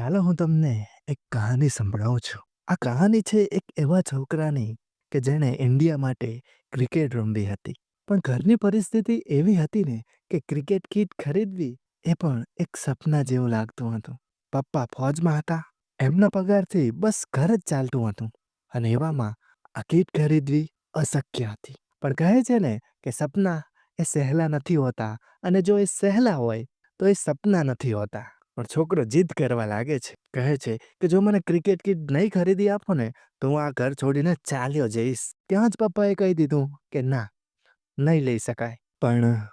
ચાલો હું તમને એક કહાની સંભળાવું છું. આ કહાની છે એક એવા છોકરાની કે જેણે ઇન્ડિયા માટે ક્રિકેટ રમવી હતી. પણ ઘરની પરિસ્થિતિ એવી હતી ને કે ક્રિકેટ કીટ ખરીદવી એ પણ એક સપના જેવું લાગતું હતું. પપ્પા ફોજમાં હતા. એમના પગારથી બસ ઘર જ ચાલતું હતું. અને એવામાં આ કીટ ખરીદવી અશક્ય હતી. પણ કહે છે ને કે સપના એ સહેલા નથી હોતા અને જો એ સહેલા હોય તો એ સપના નથી હોતા. પણ છોકરો જીદ કરવા લાગે છે. કહે છે કે, જો મને ક્રિકેટ કીટ નહીં ખરીદી આપો ને, તો હું આ ઘર છોડીને ચાલ્યો જઈશ. ત્યાં જ પપ્પાએ કહી દીધું કે, ના, નહીં લઈ શકાય. પણ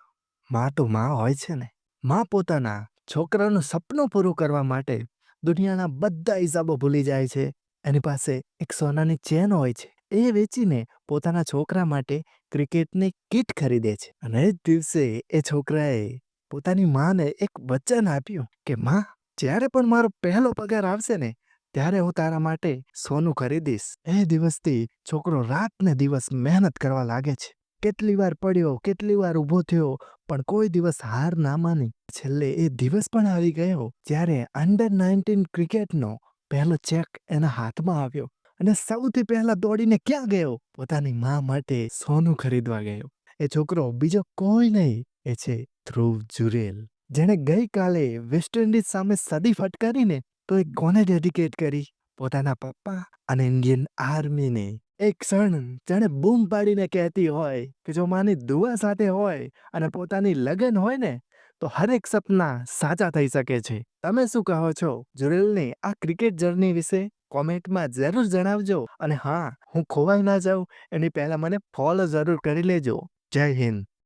માં તો માં હોય છે ને. માં પોતાના છોકરાનું સપનું પૂરું કરવા માટે દુનિયાના બધા હિસાબો ભૂલી જાય છે. એની પાસે એક સોનાની ચેન હોય છે. એ વેચીને પોતાના છોકરા માટે ક્રિકેટની કીટ ખરીદે છે. અને એ જ દિવસે એ છોકરાએ પોતાની માને એક વચન આપ્યું કે, માં, જ્યારે પણ મારો પહેલો પગાર આવશે ને, ત્યારે હું તારા માટે સોનું ખરીદીશ. એ દિવસથી છોકરો રાત ને દિવસ મહેનત કરવા લાગે છે. કેટલી વાર પડ્યો, કેટલી વાર ઊભો થયો, પણ કોઈ દિવસ હાર ના માની. છેલ્લે એ દિવસ પણ આવી ગયો જ્યારે અંડર નાઇન્ટીન ક્રિકેટનો પહેલો ચેક એના હાથમાં આવ્યો અને સૌથી પહેલા દોડીને ક્યાં ગયો? પોતાની મા માટે સોનું ખરીદવા ગયો. એ છોકરો બીજો કોઈ નહીં એ છે ધ્રુવ જુરેલ. જેણે ગઈકાલે વેસ્ટ ઇન્ડિઝ સામે સદી ફટકારીને તો એ કોને ડેડિકેટ કરી? પોતાના પપ્પા અને ઇન્ડિયન આર્મીને. એક ક્ષણ જેણે બૂમ પાડીને કહેતી હોય કે જો માની દુઆ સાથે હોય અને પોતાની લગન હોય ને, તો હરેક સપના સાચા થઈ શકે છે. તમે શું કહો છો? જુરેલની આ ક્રિકેટ જર્ની વિશે કોમેન્ટમાં જરૂર જણાવજો. અને હા, હું ખોવાઈ ના જાઉં. એની પહેલાં મને ફોલો જરૂર કરી લેજો. જય હિન્દ.